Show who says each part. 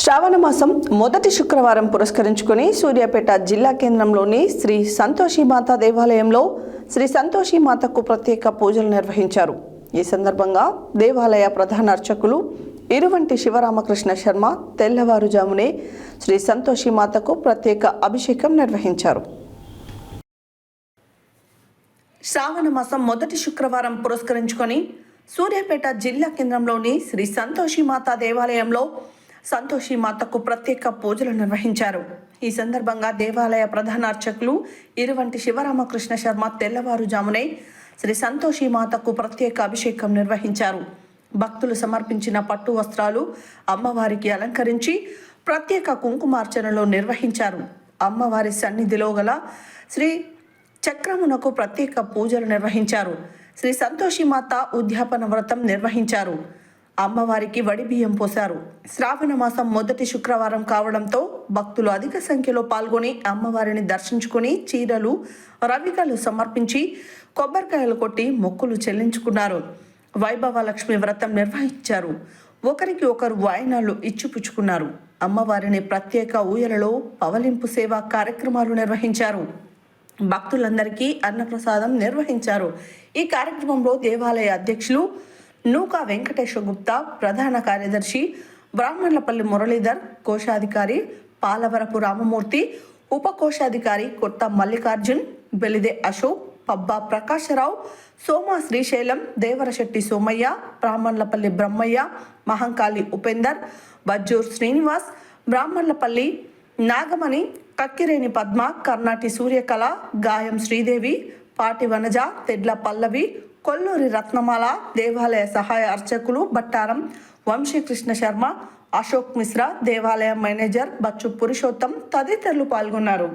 Speaker 1: శ్రావణ మాసం మొదటి శుక్రవారం పురస్కరించుకుని సూర్యాపేట జిల్లా కేంద్రంలోని శ్రీ సంతోషిమాత దేవాలయంలో శ్రీ సంతోషిమాతకు ప్రత్యేక పూజలు నిర్వహించారు. ఈ సందర్భంగా దేవాలయ ప్రధాన అర్చకులు ఇరువంటి శివరామకృష్ణ శర్మ తెల్లవారుజామునే శ్రీ సంతోషి మాతకు ప్రత్యేక అభిషేకం నిర్వహించారు. శ్రావణ మాసం మొదటి శుక్రవారం పురస్కరించుకొని సూర్యాపేట జిల్లా కేంద్రంలోని శ్రీ సంతోషి మాత దేవాలయంలో సంతోషి మాతకు ప్రత్యేక పూజలు నిర్వహించారు. ఈ సందర్భంగా దేవాలయ ప్రధాన అర్చకులు ఇరువంటి శివరామకృష్ణ శర్మ తెల్లవారుజామునే శ్రీ సంతోషి మాతకు ప్రత్యేక అభిషేకం నిర్వహించారు. భక్తులు సమర్పించిన పట్టు వస్త్రాలు అమ్మవారికి అలంకరించి ప్రత్యేక కుంకుమార్చనలు నిర్వహించారు. అమ్మవారి సన్నిధిలో గల శ్రీ చక్రమునకు ప్రత్యేక పూజలు నిర్వహించారు. శ్రీ సంతోషి మాత ఉద్యాపన వ్రతం నిర్వహించారు. అమ్మవారికి వడి బియ్యం పోశారు. శ్రావణ మాసం మొదటి శుక్రవారం కావడంతో భక్తులు అధిక సంఖ్యలో పాల్గొని అమ్మవారిని దర్శించుకుని చీరలు రవికలు సమర్పించి కొబ్బరికాయలు కొట్టి మొక్కులు చెల్లించుకున్నారు. వైభవ లక్ష్మి వ్రతం నిర్వహించారు. ఒకరికి ఒకరు వాయినాలు ఇచ్చిపుచ్చుకున్నారు. అమ్మవారిని ప్రత్యేక ఊయలలో పవలింపు సేవా కార్యక్రమాలు నిర్వహించారు. భక్తులందరికీ అన్నప్రసాదం నిర్వహించారు. ఈ కార్యక్రమంలో దేవాలయ అధ్యక్షులు నూకా వెంకటేశ్వర గుప్తా ప్రధాన కార్యదర్శి బ్రాహ్మణులపల్లి మురళీధర్ కోశాధికారి పాలవరపు రామమూర్తి ఉప కోశాధికారి కొత్త మల్లికార్జున్ బెలిదే అశోక్ పబ్బా ప్రకాశరావు సోమ శ్రీశైలం దేవరశెట్టి సోమయ్య బ్రాహ్మణులపల్లి బ్రహ్మయ్య మహంకాళి ఉపేందర్ బజ్జూర్ శ్రీనివాస్ బ్రాహ్మణలపల్లి నాగమణి కక్కిరేని పద్మ కర్ణాటి సూర్యకళ గాయం శ్రీదేవి పాటి వనజ తెడ్ల పల్లవి కొల్లూరి రత్నమాల దేవాలయ సహాయ అర్చకులు బట్టారం వంశీకృష్ణ శర్మ అశోక్ మిశ్రా దేవాలయ మేనేజర్ బచ్చు పురుషోత్తం తదితరులు పాల్గొన్నారు.